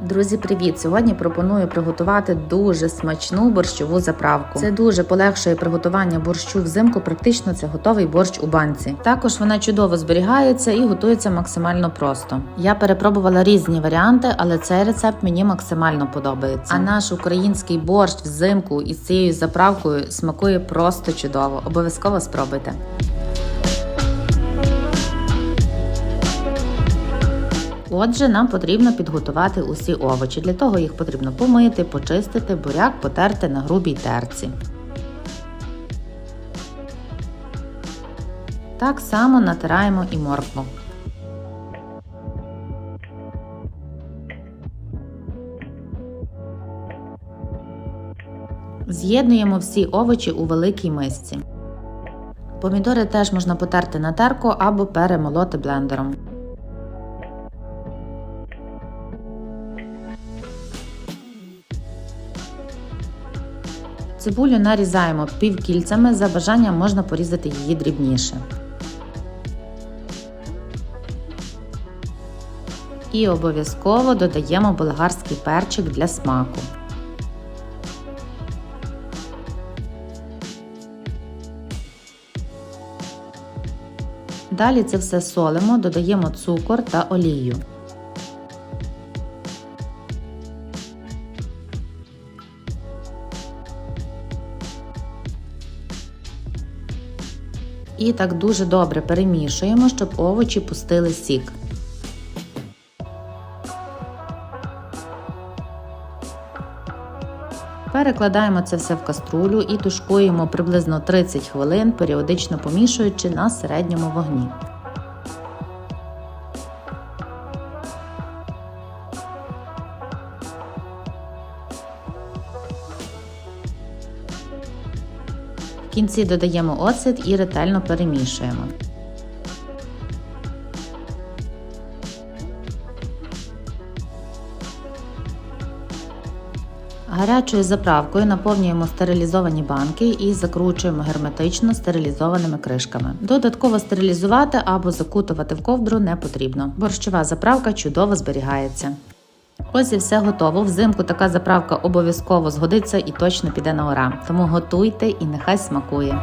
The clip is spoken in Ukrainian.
Друзі, привіт! Сьогодні пропоную приготувати дуже смачну борщову заправку. Це дуже полегшує приготування борщу взимку. Практично це готовий борщ у банці. Також вона чудово зберігається і готується максимально просто. Я перепробувала різні варіанти, але цей рецепт мені максимально подобається. А наш український борщ взимку із цією заправкою смакує просто чудово. Обов'язково спробуйте. Отже, нам потрібно підготувати усі овочі. Для того їх потрібно помити, почистити, буряк потерти на грубій терці. Так само натираємо і моркву. З'єднуємо всі овочі у великій мисці. Помідори теж можна потерти на терку або перемолоти блендером. Цибулю нарізаємо півкільцями, за бажанням можна порізати її дрібніше. І обов'язково додаємо болгарський перчик для смаку. Далі це все солимо, додаємо цукор та олію. І так дуже добре перемішуємо, щоб овочі пустили сік. Перекладаємо це все в каструлю і тушкуємо приблизно 30 хвилин, періодично помішуючи на середньому вогні. В кінці додаємо оцет і ретельно перемішуємо. Гарячою заправкою наповнюємо стерилізовані банки і закручуємо герметично стерилізованими кришками. Додатково стерилізувати або закутувати в ковдру не потрібно. Борщова заправка чудово зберігається. Ось і все готово. Взимку така заправка обов'язково згодиться і точно піде на ура. Тому готуйте і нехай смакує.